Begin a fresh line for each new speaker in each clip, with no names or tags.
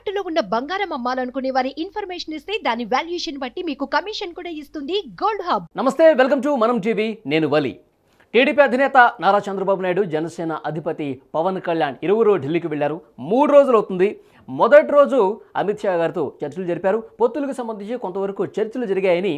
తాకట్టులో ఉన్న బంగారం అమ్మాలనుకునే వారి ఇన్ఫర్మేషన్ ఇస్తే దాని వాల్యుయేషన్ బట్టి మీకు కమిషన్ కూడా ఇస్తుంది గోల్డ్ హబ్.
నమస్తే వెల్కమ్ టు మనం టీవీ. నేను వలి. టీడీపీ అధినేత నారా చంద్రబాబు నాయుడు జనసేన అధిపతి పవన్ కళ్యాణ్ ఇరువురు ఢిల్లీకి వెళ్ళారు మూడు రోజులు అవుతుంది. మొదటి రోజు అమిత్ షా గారితో చర్చలు జరిపారు. పొత్తులకు సంబంధించి కొంతవరకు చర్చలు జరిగాయని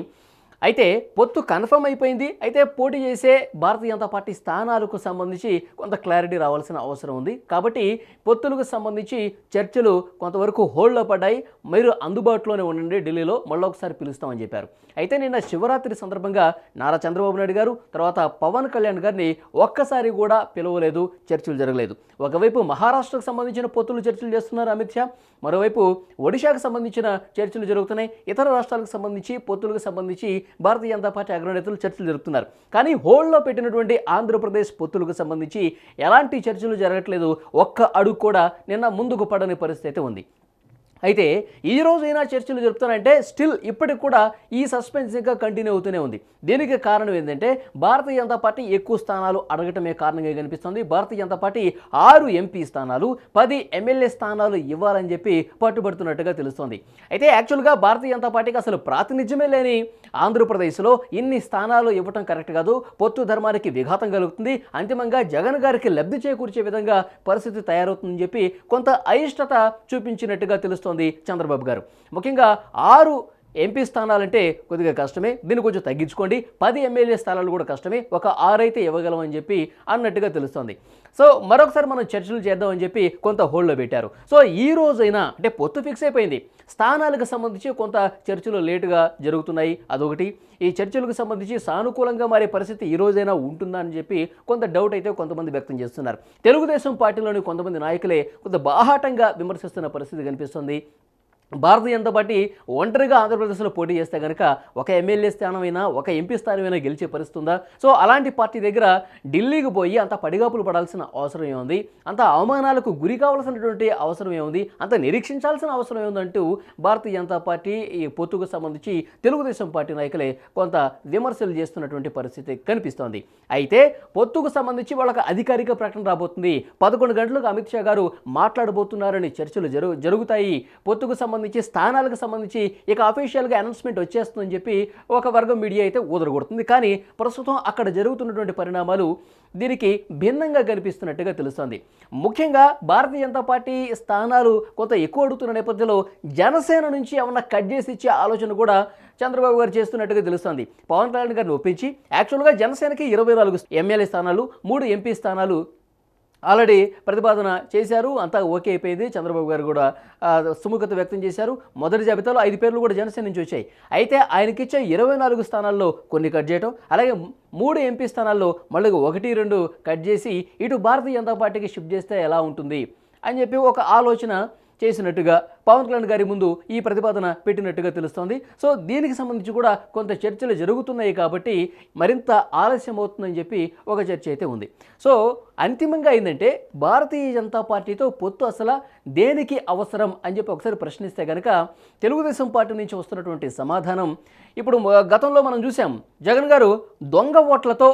అయితే పొత్తు కన్ఫర్మ్ అయిపోయింది. అయితే పోటీ చేసే భారతీయ జనతా పార్టీ స్థానాలకు సంబంధించి కొంత క్లారిటీ రావాల్సిన అవసరం ఉంది. కాబట్టి పొత్తులకు సంబంధించి చర్చలు కొంతవరకు హోల్డ్లో పడ్డాయి. మీరు అందుబాటులోనే ఉండండి ఢిల్లీలో. మళ్ళీ ఒకసారి పిలుస్తామని చెప్పారు. అయితే నిన్న శివరాత్రి సందర్భంగా నారా చంద్రబాబు నాయుడు గారు తర్వాత పవన్ కళ్యాణ్ గారిని ఒక్కసారి కూడా పిలవలేదు చర్చలు జరగలేదు. ఒకవైపు మహారాష్ట్రకు సంబంధించిన పొత్తులు చర్చలు చేస్తున్నారు అమిత్ షా. మరోవైపు ఒడిశాకు సంబంధించిన చర్చలు జరుగుతున్నాయి. ఇతర రాష్ట్రాలకు సంబంధించి పొత్తులకు సంబంధించి భారతీయ జనతా పార్టీ అగ్రనేతలు చర్చలు జరుపుతున్నారు. కానీ హోల్డ్లో పెట్టినటువంటి ఆంధ్రప్రదేశ్ పొత్తులకు సంబంధించి ఎలాంటి చర్చలు జరగట్లేదు? ఒక్క అడుగు కూడా నిన్న ముందుకు పడని పరిస్థితి ఉంది. అయితే ఈ రోజైనా చర్చలు జరుపుతానంటే స్టిల్ ఇప్పటికి కూడా ఈ సస్పెన్స్ ఇంకా కంటిన్యూ అవుతూనే ఉంది. దీనికి కారణం ఏంటంటే భారతీయ జనతా పార్టీ ఎక్కువ స్థానాలు అడగటమే కారణంగా కనిపిస్తుంది. భారతీయ జనతా పార్టీ ఆరు ఎంపీ స్థానాలు పది ఎమ్మెల్యే స్థానాలు ఇవ్వాలని చెప్పి పట్టుబడుతున్నట్టుగా తెలుస్తోంది. అయితే యాక్చువల్గా భారతీయ జనతా పార్టీకి అసలు ప్రాతినిధ్యమే లేని ఆంధ్రప్రదేశ్లో ఇన్ని స్థానాలు ఇవ్వటం కరెక్ట్ కాదు. పొత్తు ధర్మానికి విఘాతం కలుగుతుంది. అంతిమంగా జగన్ గారికి లబ్ధి చేకూర్చే విధంగా పరిస్థితి తయారవుతుందని చెప్పి కొంత అయిష్టత చూపించినట్టుగా తెలుస్తోంది. చంద్రబాబు గారు. ముఖ్యంగా ఆరు ఎంపీ స్థానాలంటే కొద్దిగా కష్టమే. దీన్ని కొంచెం తగ్గించుకోండి. పది ఎమ్మెల్యే స్థానాలు కూడా కష్టమే. ఒక ఆరైతే అయితే ఇవ్వగలమని చెప్పి అన్నట్టుగా తెలుస్తోంది. సో మరొకసారి మనం చర్చలు చేద్దామని చెప్పి కొంత హోల్డ్లో పెట్టారు. సో ఈ రోజైనా అంటే పొత్తు ఫిక్స్ అయిపోయింది. స్థానాలకు సంబంధించి కొంత చర్చలు లేటుగా జరుగుతున్నాయి. అదొకటి. ఈ చర్చలకు సంబంధించి సానుకూలంగా మారే పరిస్థితి ఈ రోజైనా ఉంటుందా అని చెప్పి కొంత డౌట్ అయితే కొంతమంది వ్యక్తం చేస్తున్నారు. తెలుగుదేశం పార్టీలోని కొంతమంది నాయకులే కొంత బాహాటంగా విమర్శిస్తున్న పరిస్థితి కనిపిస్తుంది. భారతీయ జనతా పార్టీ ఒంటరిగా ఆంధ్రప్రదేశ్లో పోటీ చేస్తే కనుక ఒక ఎమ్మెల్యే స్థానమైనా ఒక ఎంపీ స్థానమైనా గెలిచే పరిస్తుందా సో అలాంటి పార్టీ దగ్గర ఢిల్లీకి పోయి అంత పడిగాపులు పడాల్సిన అవసరం ఏముంది? అంత అవమానాలకు గురి కావాల్సినటువంటి అవసరం ఏముంది? అంత నిరీక్షించాల్సిన అవసరం ఏముందంటూ భారతీయ జనతా పార్టీ ఈ పొత్తుకు సంబంధించి తెలుగుదేశం పార్టీ నాయకులే కొంత విమర్శలు చేస్తున్నటువంటి పరిస్థితి కనిపిస్తోంది. అయితే పొత్తుకు సంబంధించి వాళ్ళకి అధికారిక ప్రకటన రాబోతుంది. పదకొండు గంటలకు అమిత్ షా గారు మాట్లాడబోతున్నారని చర్చలు జరుగు జరుగుతాయి. పొత్తుకు సంబంధించి స్థానాలకు సంబంధించి ఇక అఫీషియల్గా అనౌన్స్మెంట్ వచ్చేస్తుందని చెప్పి ఒక వర్గం మీడియా అయితే ఊదరగొడుతుంది. కానీ ప్రస్తుతం అక్కడ జరుగుతున్నటువంటి పరిణామాలు దీనికి భిన్నంగా కనిపిస్తున్నట్టుగా తెలుస్తోంది. ముఖ్యంగా భారతీయ జనతా పార్టీ స్థానాలు కొంత ఎక్కువ అడుగుతున్న నేపథ్యంలో జనసేన నుంచి ఏమన్నా కట్ చేసి ఇచ్చే ఆలోచన కూడా చంద్రబాబు గారు చేస్తున్నట్టుగా తెలుస్తోంది. పవన్ కళ్యాణ్ గారిని ఒప్పించి యాక్చువల్గా జనసేనకి ఇరవై నాలుగు ఎమ్మెల్యే స్థానాలు మూడు ఎంపీ స్థానాలు ఆల్రెడీ ప్రతిపాదన చేశారు అంతా ఓకే అయిపోయింది. చంద్రబాబు గారు కూడా సుముఖత వ్యక్తం చేశారు. మొదటి జాబితాలో ఐదు పేర్లు కూడా జనసేన నుంచి వచ్చాయి. అయితే ఆయనకిచ్చే ఇరవై నాలుగు స్థానాల్లో కొన్ని కట్ చేయటం అలాగే మూడు ఎంపీ స్థానాల్లో మళ్ళీ ఒకటి రెండు కట్ చేసి ఇటు భారతీయ జనతా పార్టీకి షిఫ్ట్ చేస్తే ఎలా ఉంటుంది? అని చెప్పి ఒక ఆలోచన చేసినట్టుగా పవన్ కళ్యాణ్ గారి ముందు ఈ ప్రతిపాదన పెట్టినట్టుగా తెలుస్తోంది. సో దీనికి సంబంధించి కూడా కొంత చర్చలు జరుగుతున్నాయి కాబట్టి మరింత ఆలస్యం అవుతుందని చెప్పి ఒక చర్చ అయితే ఉంది. సో అంతిమంగా ఏంటంటే భారతీయ జనతా పార్టీతో పొత్తు అసలు దేనికి అవసరం అని చెప్పి ఒకసారి ప్రశ్నిస్తే కనుక తెలుగుదేశం పార్టీ నుంచి వస్తున్నటువంటి సమాధానం ఇప్పుడు గతంలో మనం చూసాం. జగన్ గారు దొంగ ఓట్లతో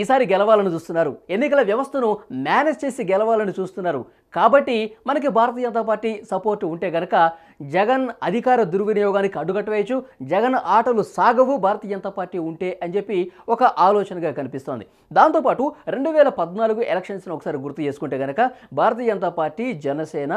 ఈసారి గెలవాలని చూస్తున్నారు. ఎన్నికల వ్యవస్థను మేనేజ్ చేసి గెలవాలని చూస్తున్నారు. కాబట్టి మనకి భారతీయ జనతా పార్టీ సపోర్ట్ ఉంటే గనక జగన్ అధికార దుర్వినియోగానికి అడ్డుకట్టవేయచ్చు జగన్ ఆటలు సాగవు భారతీయ జనతా పార్టీ ఉంటే అని చెప్పి ఒక ఆలోచనగా కనిపిస్తోంది. దాంతోపాటు రెండు వేల పద్నాలుగు ఎలక్షన్స్ని ఒకసారి గుర్తు చేసుకుంటే గనక భారతీయ జనతా పార్టీ జనసేన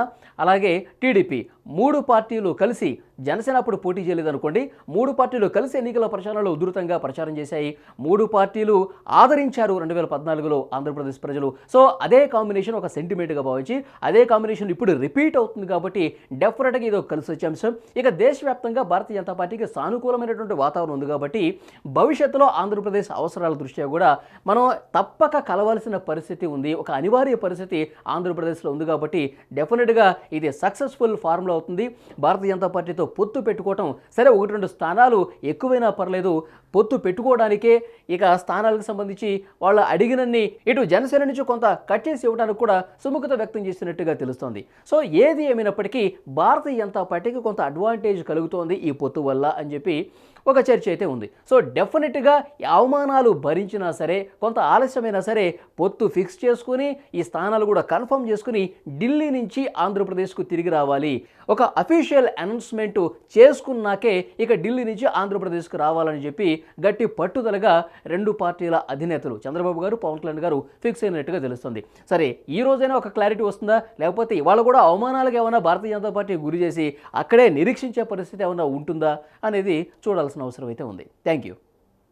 అలాగే టీడీపీ మూడు పార్టీలు కలిసి జనసేన అప్పుడు పోటీ చేయలేదు అనుకోండి మూడు పార్టీలు కలిసి ఎన్నికల ప్రచారంలో ఉధృతంగా ప్రచారం చేశాయి. మూడు పార్టీలు ఆదరించారు రెండు వేల పద్నాలుగులో ఆంధ్రప్రదేశ్ ప్రజలు. సో అదే కాంబినేషన్ ఒక సెంటిమెంట్గా భావించి అదే కాంబినేషన్ ఇప్పుడు రిపీట్ అవుతుంది కాబట్టి డెఫినెట్గా ఇది ఒక కలిసి వచ్చే అంశం. ఇక దేశవ్యాప్తంగా భారతీయ జనతా పార్టీకి సానుకూలమైనటువంటి వాతావరణం ఉంది కాబట్టి భవిష్యత్తులో ఆంధ్రప్రదేశ్ అవసరాల దృష్ట్యా కూడా మనం తప్పక కలవాల్సిన పరిస్థితి ఉంది. ఒక అనివార్య పరిస్థితి ఆంధ్రప్రదేశ్లో ఉంది కాబట్టి డెఫినెట్గా ఇది సక్సెస్ఫుల్ ఫార్ములా అవుతుంది. భారతీయ జనతా పార్టీతో పొత్తు పెట్టుకోవటం సరే ఒకటి రెండు స్థానాలు ఎక్కువైనా పర్లేదు. పొత్తు పెట్టుకోవడానికే ఇక స్థానాలకు సంబంధించి వాళ్ళు అడిగినన్ని ఇటు జనసేన నుంచి కొంత కట్ చేసి ఇవ్వడానికి కూడా సుముఖత వ్యక్తం చేసినట్టుగా తెలుస్తోంది. సో ఏది ఏమైనప్పటికీ భారతీయ జనతా పార్టీకి కొంత అడ్వాంటేజ్ కలుగుతోంది ఈ పొత్తు వల్ల అని చెప్పి ఒక చర్చ అయితే ఉంది. సో డెఫినెట్గా అవమానాలు భరించినా సరే కొంత ఆలస్యమైనా సరే పొత్తు ఫిక్స్ చేసుకుని ఈ స్థానాలు కూడా కన్ఫర్మ్ చేసుకుని ఢిల్లీ నుంచి ఆంధ్రప్రదేశ్కు తిరిగి రావాలి. ఒక అఫీషియల్ అనౌన్స్మెంట్ చేసుకున్నాకే ఇక ఢిల్లీ నుంచి ఆంధ్రప్రదేశ్కు రావాలని చెప్పి గట్టి పట్టుదలగా రెండు పార్టీల అధినేతలు చంద్రబాబు గారు పవన్ కళ్యాణ్ గారు ఫిక్స్ అయినట్టుగా తెలుస్తుంది. సరే ఈ రోజైనా ఒక క్లారిటీ వస్తుందా? లేకపోతే ఇవాళ కూడా అవమానాలకు ఏమైనా భారతీయ జనతా పార్టీ గురి చేసి అక్కడే నిరీక్షించే పరిస్థితి ఏమైనా ఉంటుందా? అనేది చూడాల్సిన అవసరం అయితే ఉంది. Thank you